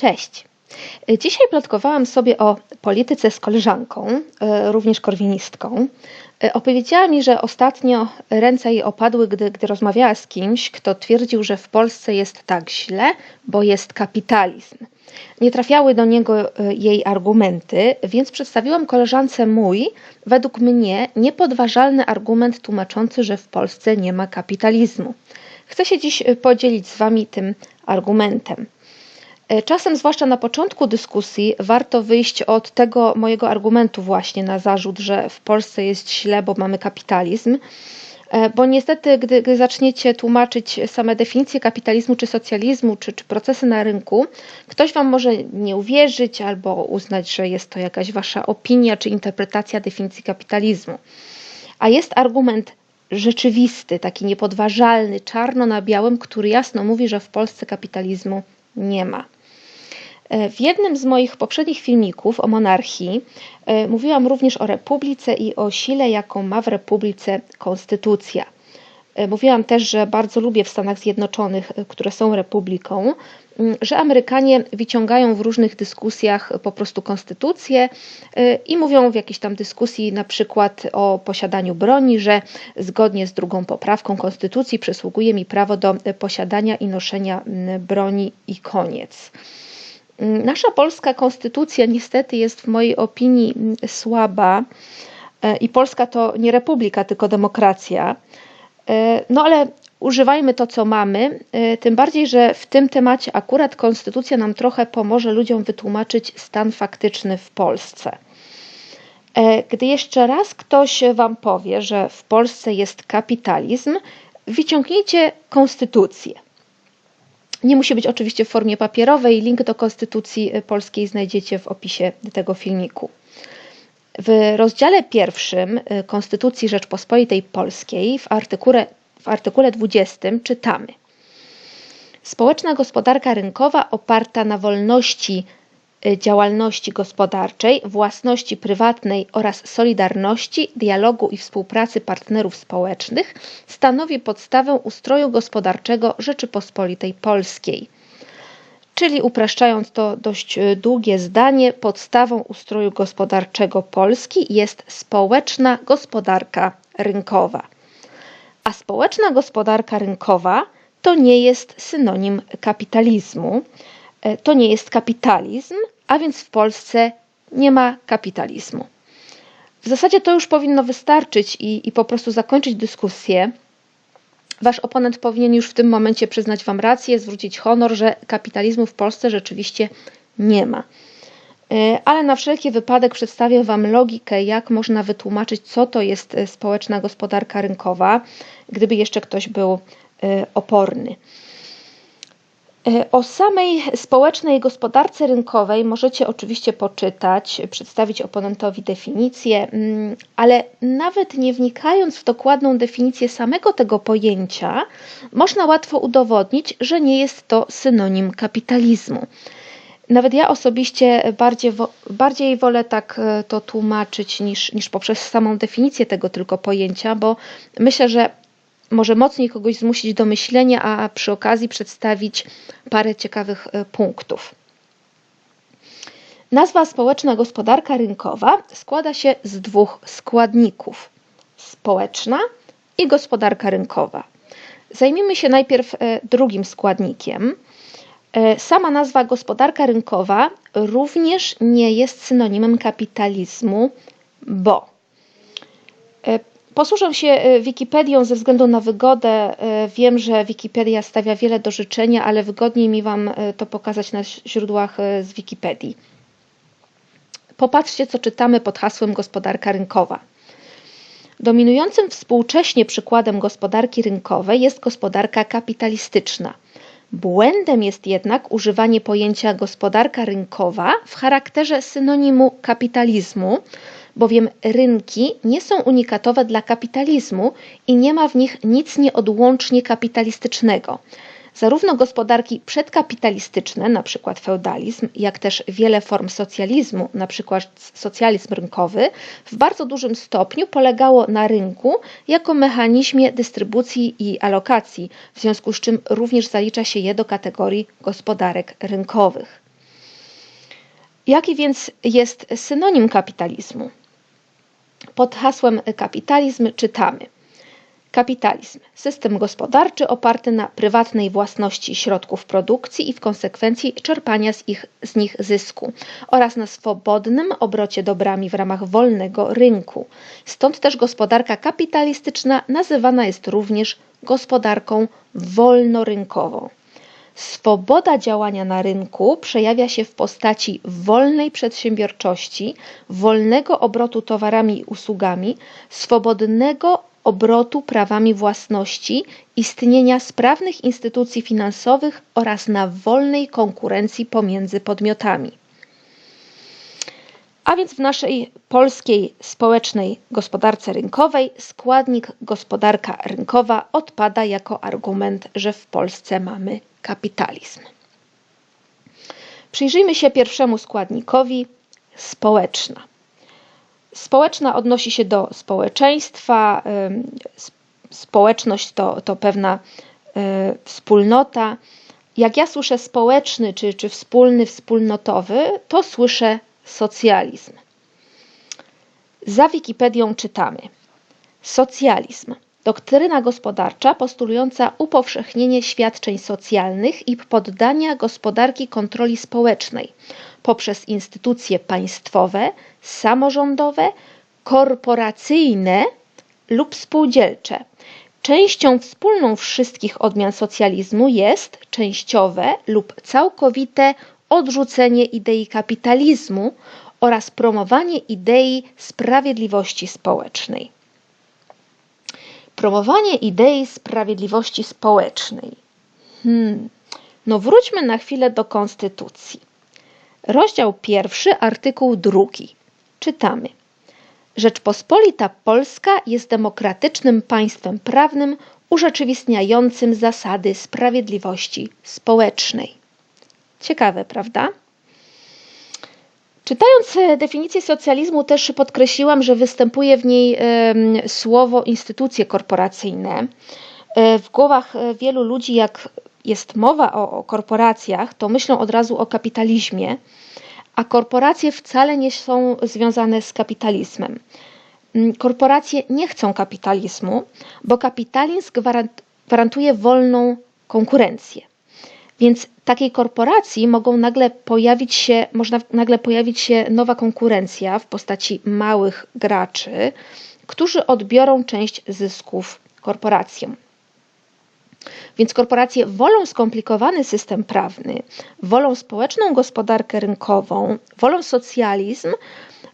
Cześć. Dzisiaj plotkowałam sobie o polityce z koleżanką, e, również korwinistką. E, Opowiedziała mi, że ostatnio ręce jej opadły, gdy, gdy rozmawiała z kimś, kto twierdził, że w Polsce jest tak źle, bo jest kapitalizm. Nie trafiały do niego e, jej argumenty, więc przedstawiłam koleżance mój, według mnie, niepodważalny argument tłumaczący, że w Polsce nie ma kapitalizmu. Chcę się dziś podzielić z Wami tym argumentem. E, Czasem, zwłaszcza na początku dyskusji, warto wyjść od tego mojego argumentu właśnie na zarzut, że w Polsce jest źle, bo mamy kapitalizm. E, Bo niestety, gdy, gdy zaczniecie tłumaczyć same definicje kapitalizmu czy socjalizmu, czy, czy procesy na rynku, ktoś Wam może nie uwierzyć albo uznać, że jest to jakaś Wasza opinia czy interpretacja definicji kapitalizmu. A jest argument rzeczywisty, taki niepodważalny, czarno na białym, który jasno mówi, że w Polsce kapitalizmu nie ma. E, W jednym z moich poprzednich filmików o monarchii e, mówiłam również o republice i o sile, jaką ma w republice konstytucja. E, Mówiłam też, że bardzo lubię w Stanach Zjednoczonych, które są republiką, że Amerykanie wyciągają w różnych dyskusjach po prostu konstytucję i mówią w jakiejś tam dyskusji na przykład o posiadaniu broni, że zgodnie z drugą poprawką konstytucji przysługuje mi prawo do posiadania i noszenia broni i koniec. Nasza polska konstytucja niestety jest w mojej opinii słaba e, i Polska to nie republika, tylko demokracja. E, No ale używajmy to, co mamy, e, tym bardziej, że w tym temacie akurat konstytucja nam trochę pomoże ludziom wytłumaczyć stan faktyczny w Polsce. Gdy jeszcze raz ktoś Wam powie, że w Polsce jest kapitalizm, wyciągnijcie konstytucję. Nie musi być oczywiście w formie papierowej. Link do Konstytucji Polskiej znajdziecie w opisie tego filmiku. W rozdziale pierwszym y, Konstytucji Rzeczpospolitej Polskiej w artykule, w artykule 20 czytamy: Społeczna gospodarka rynkowa oparta na wolności y, działalności gospodarczej, własności prywatnej oraz solidarności, dialogu i współpracy partnerów społecznych stanowi podstawę ustroju gospodarczego Rzeczypospolitej Polskiej. Czyli upraszczając to dość y, długie zdanie, podstawą ustroju gospodarczego Polski jest społeczna gospodarka rynkowa. A społeczna gospodarka rynkowa to nie jest synonim kapitalizmu, to nie jest kapitalizm, a więc w Polsce nie ma kapitalizmu. W zasadzie to już powinno wystarczyć i, i po prostu zakończyć dyskusję. Wasz oponent powinien już w tym momencie przyznać Wam rację, zwrócić honor, że kapitalizmu w Polsce rzeczywiście nie ma. E, Ale na wszelki wypadek przedstawię Wam logikę, jak można wytłumaczyć, co to jest e, społeczna gospodarka rynkowa, gdyby jeszcze ktoś był e, oporny. E, O samej społecznej gospodarce rynkowej możecie oczywiście poczytać, przedstawić oponentowi definicję, mm, ale nawet nie wnikając w dokładną definicję samego tego pojęcia, można łatwo udowodnić, że nie jest to synonim kapitalizmu. Nawet ja osobiście bardziej, bardziej wolę tak e, to tłumaczyć niż, niż poprzez samą definicję tego tylko pojęcia, bo myślę, że może mocniej kogoś zmusić do myślenia, a przy okazji przedstawić parę ciekawych e, punktów. Nazwa społeczna gospodarka rynkowa składa się z dwóch składników: społeczna i gospodarka rynkowa. Zajmijmy się najpierw e, drugim składnikiem. E, Sama nazwa gospodarka rynkowa również nie jest synonimem kapitalizmu, bo Posłużę się e, Wikipedią ze względu na wygodę. E, Wiem, że Wikipedia stawia wiele do życzenia, ale wygodniej mi Wam e, to pokazać na źródłach z Wikipedii. Popatrzcie, co czytamy pod hasłem gospodarka rynkowa. Dominującym współcześnie przykładem gospodarki rynkowej jest gospodarka kapitalistyczna. Błędem jest jednak używanie pojęcia gospodarka rynkowa w charakterze synonimu kapitalizmu, bowiem rynki nie są unikatowe dla kapitalizmu i nie ma w nich nic nieodłącznie kapitalistycznego. Zarówno gospodarki przedkapitalistyczne, np. feudalizm, jak też wiele form socjalizmu, np. socjalizm rynkowy, w bardzo dużym stopniu polegało na rynku jako mechanizmie dystrybucji i alokacji, w związku z czym również zalicza się je do kategorii gospodarek rynkowych. Jaki więc jest synonim kapitalizmu? Pod hasłem kapitalizm czytamy – Kapitalizm. System gospodarczy oparty na prywatnej własności środków produkcji i w konsekwencji czerpania z, ich, z nich zysku oraz na swobodnym obrocie dobrami w ramach wolnego rynku. Stąd też gospodarka kapitalistyczna nazywana jest również gospodarką wolnorynkową. Swoboda działania na rynku przejawia się w postaci wolnej przedsiębiorczości, wolnego obrotu towarami i usługami, swobodnego obrotu prawami własności, istnienia sprawnych instytucji finansowych oraz na wolnej konkurencji pomiędzy podmiotami. A więc w naszej polskiej społecznej gospodarce rynkowej składnik gospodarka rynkowa odpada jako argument, że w Polsce mamy kapitalizm. Przyjrzyjmy się pierwszemu składnikowi społeczna. Społeczna odnosi się do społeczeństwa, społeczność to, to pewna e, wspólnota. Jak ja słyszę społeczny czy, czy wspólny, wspólnotowy, to słyszę socjalizm. Za Wikipedią czytamy: Socjalizm doktryna gospodarcza postulująca upowszechnienie świadczeń socjalnych i poddania gospodarki kontroli społecznej poprzez instytucje państwowe, samorządowe, korporacyjne lub spółdzielcze. Częścią wspólną wszystkich odmian socjalizmu jest częściowe lub całkowite odrzucenie idei kapitalizmu oraz promowanie idei sprawiedliwości społecznej. Promowanie idei sprawiedliwości społecznej. Hmm. No wróćmy na chwilę do konstytucji. Rozdział pierwszy, artykuł drugi. Czytamy. Rzeczpospolita Polska jest demokratycznym państwem prawnym urzeczywistniającym zasady sprawiedliwości społecznej. Ciekawe, prawda? Czytając definicję socjalizmu, też podkreśliłam, że występuje w niej słowo instytucje korporacyjne. E, w głowach wielu ludzi, jak jest mowa o, o korporacjach, to myślą od razu o kapitalizmie, a korporacje wcale nie są związane z kapitalizmem. Mm, korporacje nie chcą kapitalizmu, bo kapitalizm gwarantuje wolną konkurencję. Więc takiej korporacji mogą nagle pojawić się, można nagle pojawić się nowa konkurencja w postaci małych graczy, którzy odbiorą część zysków korporacjom. Więc korporacje wolą skomplikowany system prawny, wolą społeczną gospodarkę rynkową, wolą socjalizm,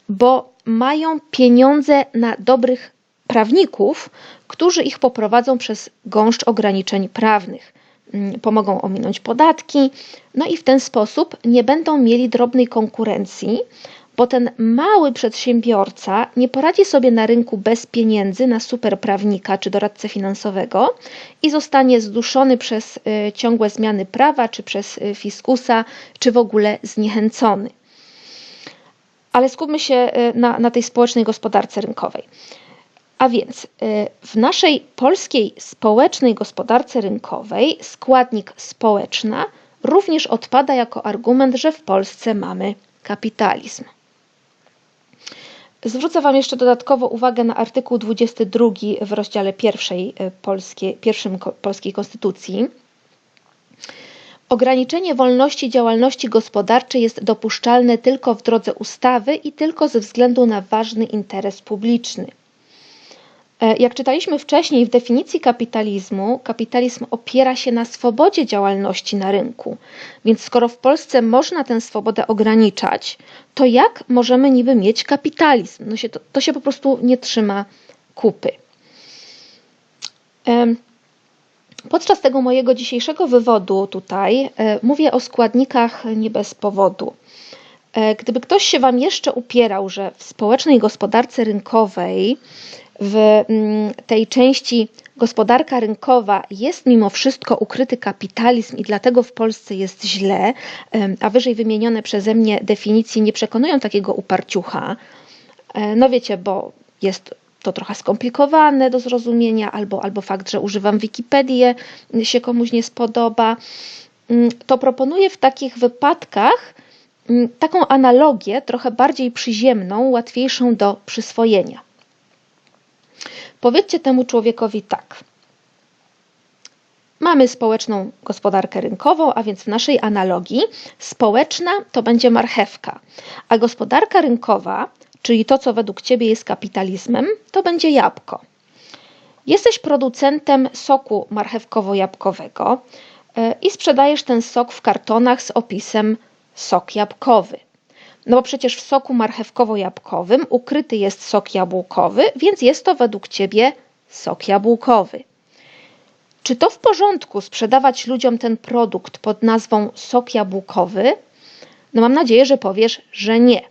bo mają pieniądze na dobrych prawników, którzy ich poprowadzą przez gąszcz ograniczeń prawnych. Mm, pomogą ominąć podatki, no i w ten sposób nie będą mieli drobnej konkurencji, bo ten mały przedsiębiorca nie poradzi sobie na rynku bez pieniędzy na superprawnika czy doradcę finansowego i zostanie zduszony przez y, ciągłe zmiany prawa, czy przez y, fiskusa, czy w ogóle zniechęcony. Ale skupmy się y, na, na tej społecznej gospodarce rynkowej. A więc w naszej polskiej społecznej gospodarce rynkowej składnik społeczna również odpada jako argument, że w Polsce mamy kapitalizm. Zwrócę Wam jeszcze dodatkowo uwagę na artykuł 22 w rozdziale pierwszej e, polskiej, pierwszym polskiej konstytucji. Ograniczenie wolności działalności gospodarczej jest dopuszczalne tylko w drodze ustawy i tylko ze względu na ważny interes publiczny. E, jak czytaliśmy wcześniej w definicji kapitalizmu, kapitalizm opiera się na swobodzie działalności na rynku. Więc skoro w Polsce można tę swobodę ograniczać, to jak możemy niby mieć kapitalizm? No się to, to się po prostu nie trzyma kupy. Podczas tego mojego dzisiejszego wywodu tutaj e, mówię o składnikach nie bez powodu. E, gdyby ktoś się Wam jeszcze upierał, że w społecznej gospodarce rynkowej w mm, tej części gospodarka rynkowa jest mimo wszystko ukryty kapitalizm i dlatego w Polsce jest źle, a wyżej wymienione przeze mnie definicje nie przekonują takiego uparciucha. E, no wiecie, bo jest to trochę skomplikowane do zrozumienia, albo, albo fakt, że używam Wikipedii się komuś nie spodoba, mm, to proponuję w takich wypadkach mm, taką analogię, trochę bardziej przyziemną, łatwiejszą do przyswojenia. Powiedzcie temu człowiekowi tak. Mamy społeczną gospodarkę rynkową, a więc w naszej analogii społeczna to będzie marchewka, a gospodarka rynkowa, czyli to, co według Ciebie jest kapitalizmem, to będzie jabłko. Jesteś producentem soku marchewkowo-jabłkowego e, i sprzedajesz ten sok w kartonach z opisem sok jabłkowy. No bo przecież w soku marchewkowo-jabłkowym ukryty jest sok jabłkowy, więc jest to według Ciebie sok jabłkowy. Czy to w porządku sprzedawać ludziom ten produkt pod nazwą sok jabłkowy? No mam nadzieję, że powiesz, że nie.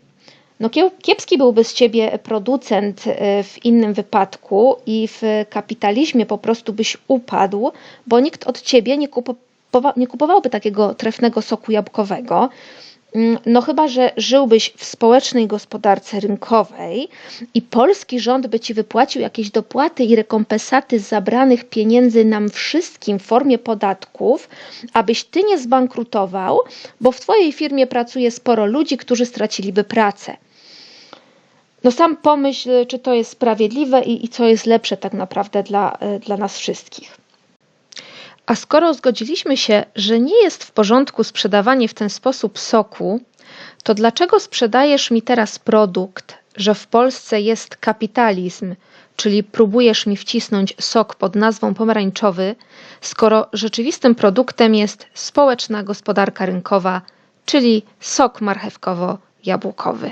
No kiepski byłby z ciebie producent e, w innym wypadku i w kapitalizmie po prostu byś upadł, bo nikt od ciebie nie, nie kupowałby takiego trefnego soku jabłkowego. Mm, no chyba, że żyłbyś w społecznej gospodarce rynkowej i polski rząd by ci wypłacił jakieś dopłaty i rekompensaty zabranych pieniędzy nam wszystkim w formie podatków, abyś ty nie zbankrutował, bo w twojej firmie pracuje sporo ludzi, którzy straciliby pracę. No sam pomyśl, czy to jest sprawiedliwe i, i co jest lepsze tak naprawdę dla, e, dla nas wszystkich. A skoro zgodziliśmy się, że nie jest w porządku sprzedawanie w ten sposób soku, to dlaczego sprzedajesz mi teraz produkt, że w Polsce jest kapitalizm, czyli próbujesz mi wcisnąć sok pod nazwą pomarańczowy, skoro rzeczywistym produktem jest społeczna gospodarka rynkowa, czyli sok marchewkowo-jabłkowy?